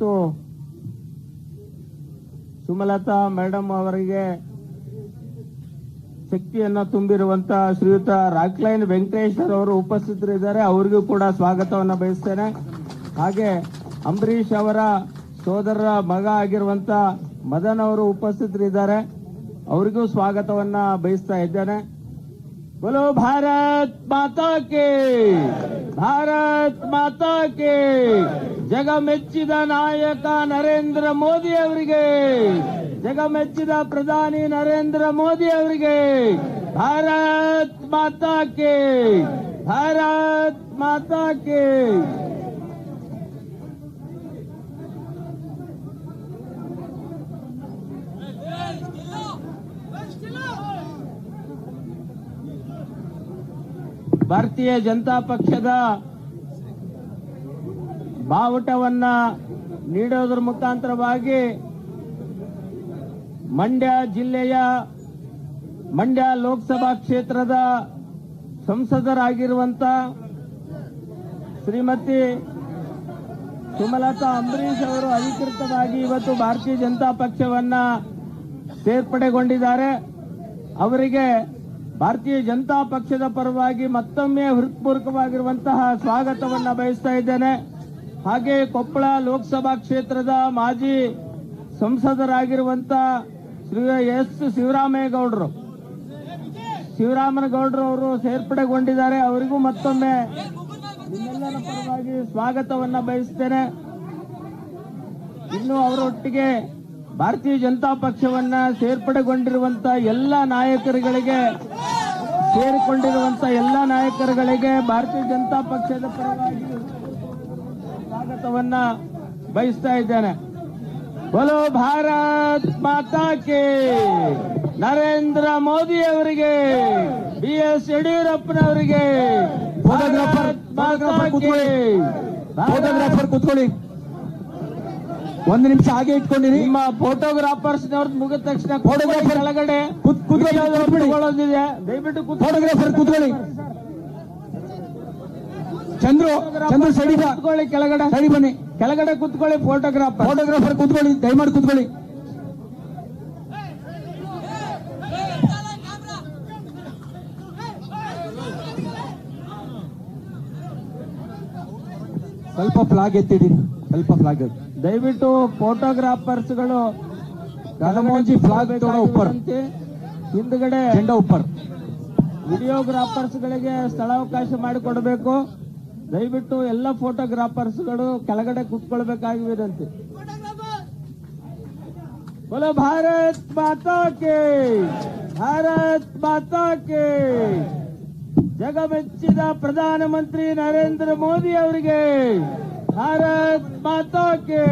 ಮತ್ತು ಸುಮಲತಾ ಮೇಡಮ್ ಅವರಿಗೆ ಶಕ್ತಿಯನ್ನ ತುಂಬಿರುವಂತ ಶ್ರೀಯುತ ರಾಕ್ಲೈನ್ ವೆಂಕಟೇಶ್ವರ್ ಅವರು ಉಪಸ್ಥಿತರಿದ್ದಾರೆ. ಅವರಿಗೂ ಕೂಡ ಸ್ವಾಗತವನ್ನು ಬಯಸ್ತೇನೆ. ಹಾಗೆ ಅಂಬರೀಷ್ ಅವರ ಸೋದರರ ಮಗ ಆಗಿರುವಂತ ಮದನ್ ಅವರು ಉಪಸ್ಥಿತರಿದ್ದಾರೆ. ಅವರಿಗೂ ಸ್ವಾಗತವನ್ನ ಬಯಸ್ತಾ ಇದ್ದೇನೆ. बोलो भारत माता के ಭಾರತ್ ಮಾತಾ ಕೆ ಜಗಮೆಚ್ಚಿದ ನಾಯಕ ನರೇಂದ್ರ ಮೋದಿ ಅವರಿಗೆ ಜಗಮೆಚ್ಚಿದ ಪ್ರಧಾನಿ ನರೇಂದ್ರ ಮೋದಿ ಅವರಿಗೆ ಭಾರತ್ ಮಾತಾ ಕೆ ಭಾರತ್ ಮಾತಾ ಭಾರತೀಯ ಜನತಾ ಪಕ್ಷದ ಬಾವುಟವನ್ನ ನೀಡೋದ್ರ ಮುಖಾಂತರವಾಗಿ ಮಂಡ್ಯ ಜಿಲ್ಲೆಯ ಮಂಡ್ಯ ಲೋಕಸಭಾ ಕ್ಷೇತ್ರದ ಸಂಸದರಾಗಿರುವಂತ ಶ್ರೀಮತಿ ಸುಮಲತಾ ಅಂಬರೀಶ್ ಅವರು ಅಧಿಕೃತವಾಗಿ ಇವತ್ತು ಭಾರತೀಯ ಜನತಾ ಪಕ್ಷವನ್ನ ಸೇರ್ಪಡೆಗೊಂಡಿದ್ದಾರೆ. ಅವರಿಗೆ ಭಾರತೀಯ ಜನತಾ ಪಕ್ಷದ ಪರವಾಗಿ ಮತ್ತೊಮ್ಮೆ ಹೃತ್ಪೂರ್ವಕವಾಗಿರುವಂತಹ ಸ್ವಾಗತವನ್ನ ಬಯಸ್ತಾ ಇದ್ದೇನೆ. ಹಾಗೆ ಕೊಪ್ಪಳ ಲೋಕಸಭಾ ಕ್ಷೇತ್ರದ ಮಾಜಿ ಸಂಸದರಾಗಿರುವಂತ ಶ್ರೀ ಎಸ್ ಶಿವರಾಮೇಗೌಡರು. ಶಿವರಾಮನಗೌಡರು ಅವರು ಸೇರ್ಪಡೆಗೊಂಡಿದ್ದಾರೆ. ಅವರಿಗೂ ಮತ್ತೊಮ್ಮೆ ನಿಮ್ಮೆಲ್ಲರ ಪರವಾಗಿ ಸ್ವಾಗತವನ್ನ ಬಯಸ್ತೇನೆ. ಇನ್ನು ಅವರೊಟ್ಟಿಗೆ ಭಾರತೀಯ ಜನತಾ ಪಕ್ಷವನ್ನ ಸೇರ್ಪಡೆಗೊಂಡಿರುವಂತ ಎಲ್ಲ ನಾಯಕರುಗಳಿಗೆ ಸೇರಿಕೊಂಡಿರುವಂತ ಎಲ್ಲ ನಾಯಕರುಗಳಿಗೆ ಭಾರತೀಯ ಜನತಾ ಪಕ್ಷದ ಪರವಾಗಿ ಸ್ವಾಗತವನ್ನ ಬಯಸ್ತಾ ಇದ್ದೇನೆ. ಬೋಲೋ ಭಾರತ್ ಮಾತಾ ಕೆ. ನರೇಂದ್ರ ಮೋದಿ ಅವರಿಗೆ ಬಿ ಎಸ್ ಯಡಿಯೂರಪ್ಪನವರಿಗೆ ಫೋಟೋಗ್ರಾಫರ್ ಫೋಟೋಗ್ರಾಫರ್ ಕೂತ್ಕೊಳ್ಳಿ. ಒಂದು ನಿಮಿಷ ಹಾಗೆ ಇಟ್ಕೊಂಡಿರಿ. ನಿಮ್ಮ ಫೋಟೋಗ್ರಾಫರ್ಸ್ ಮುಗಿದ ತಕ್ಷಣ ಫೋಟೋಗ್ರಾಫರ್ ಕೂತ್ಕೊಳ್ಳಿ. ದಯವಿಟ್ಟು ಫೋಟೋಗ್ರಾಫರ್ ಕೂತ್ಕೊಳ್ಳಿ. ಚಂದ್ರು ಚಂದ್ರು ಸರಿ ಕುತ್ಕೊಳ್ಳಿ ಕೆಳಗಡೆ. ಸರಿ ಬನ್ನಿ. ಕೆಳಗಡೆ ಕೂತ್ಕೊಳ್ಳಿ ಫೋಟೋಗ್ರಾಫರ್ ಫೋಟೋಗ್ರಾಫರ್ ಕೂತ್ಕೊಳ್ಳಿ ದಯಮಾಡಿ ಕೂತ್ಕೊಳ್ಳಿ. ಸ್ವಲ್ಪ ಫ್ಲಾಗ್ ಎತ್ತಿಡಿ. ಸ್ವಲ್ಪ ಫ್ಲಾಗ್ ದಯವಿಟ್ಟು ಫೋಟೋಗ್ರಾಫರ್ಸ್ ಗಳು ರಾಧಮೋಹನ್ ಜಿ ಫ್ಲಾಗ್ ತೋಡ ಉಪ್ಪರ್ ಹಿಂದ್ಗಡೆ ಜೆಂಡಾ ಉಪ್ಪರ್ ವಿಡಿಯೋಗ್ರಾಫರ್ಸ್ ಗಳಿಗೆ ಸ್ಥಳಾವಕಾಶ ಮಾಡಿಕೊಡಬೇಕು ದಯವಿಟ್ಟು ಎಲ್ಲ ಫೋಟೋಗ್ರಾಫರ್ಸ್ ಗಳು ಕೆಳಗಡೆ ಕೂತ್ಕೊಳ್ಬೇಕಾಗಿ ವಿನಂತಿ बोलो भारत माता के ಭಾರತ್ ಮಾತಾ ಕೆ ಜಗಮೆಚ್ಚಿದ ಪ್ರಧಾನಮಂತ್ರಿ ನರೇಂದ್ರ ಮೋದಿ ಅವರಿಗೆ भारत माता के